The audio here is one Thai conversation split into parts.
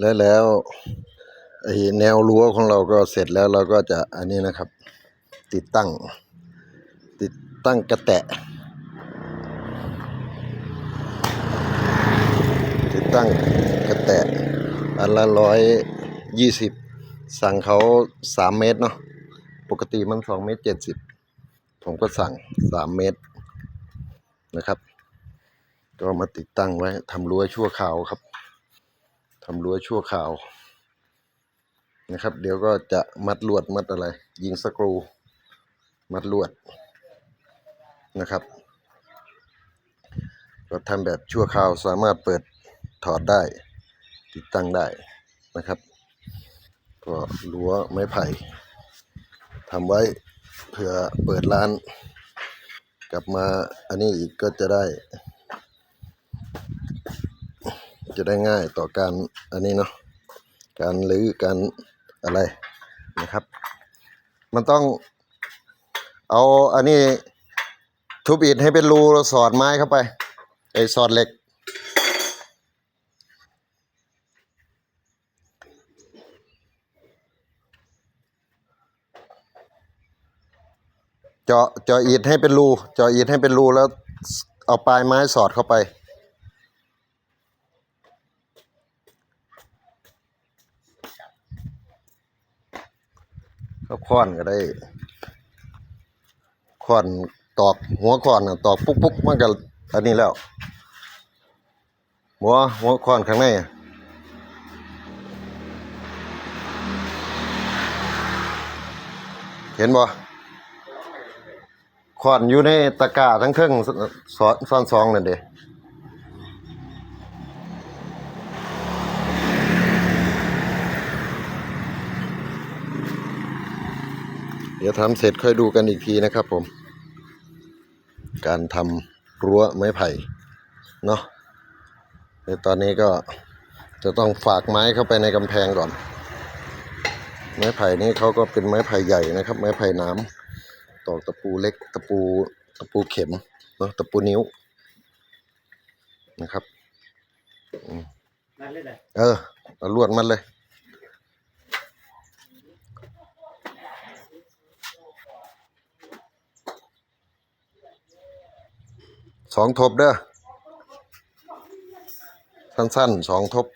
แล้วแล้วไอ้แนวรั้วของเราก็เสร็จแล้วเราก็จะอันนี้นะครับ ติดตั้ง ติดตั้งกระแตะ ติดตั้งกระแตะอันละร้อยยี่สิบสั่งเขาสามเมตรเนาะปกติมันสองเมตรเจ็ดสิบผมก็สั่งสามเมตรนะครับ ก็มาติดตั้งไว้ทำรั้วชั่วคราวครับ ทำรั้วชั่วคราวนะครับ เดี๋ยวก็จะมัดลวดมัดอะไร ยิงสกรู มัดลวดนะครับก็ทำแบบชั่วคราวสามารถเปิดถอดได้ ติดตั้งได้นะครับ ก็รั้วไม้ไผ่ทำไว้เผื่อเปิดร้าน กลับมาอันนี้อีกก็จะได้ จะได้ง่ายต่อการอันนี้เนาะการรื้อการอะไรนะครับ มันต้องเอาอันนี้ทุบอิฐให้เป็นรูแล้วสอดไม้เข้าไปไอ้สอดเหล็ก เจาะเจาะอิฐให้เป็นรูเจาะอิฐให้เป็นรูแล้วเอาปลายไม้สอดเข้าไป ก็ค้อนก็ได้ค้อนตอกหัวค้อนตอกปุ๊กปุ๊กมันก็อันนี้แล้ว หัวหัวค้อนข้างในเห็นบ่ค้อนอยู่ในตะกร้าทั้งเครื่องสอนซ้อนซองนั่นเด้ ดี๋ยวทำเสร็จค่อยดูกันอีกทีนะครับผม การทำรั้วไม้ไผ่เนาะในตอนนี้ก็จะต้องฝากไม้เข้าไปในกำแพงก่อน ไม้ไผ่นี้เขาก็เป็นไม้ไผ่ใหญ่นะครับ ไม้ไผ่น้ำตอกตะปูเล็ก ตะปูตะปูเข็มเนาะตะปูนิ้วนะครับนั่นเลยเลยเออเอาลวดมันเลย สองทบเด้อ สั้นๆสองทบ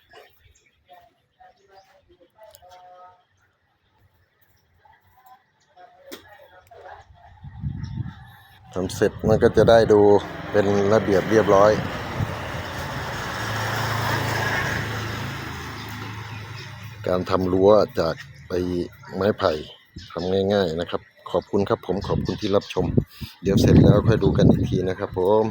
ทำเสร็จมันก็จะได้ดูเป็นระเบียบเรียบร้อยการทำรั้วจากไปไม้ไผ่ทำง่าย ๆนะครับ ขอบคุณครับผมขอบคุณที่รับชม เดี๋ยวเสร็จแล้วค่อยดูกันอีกทีนะครับผม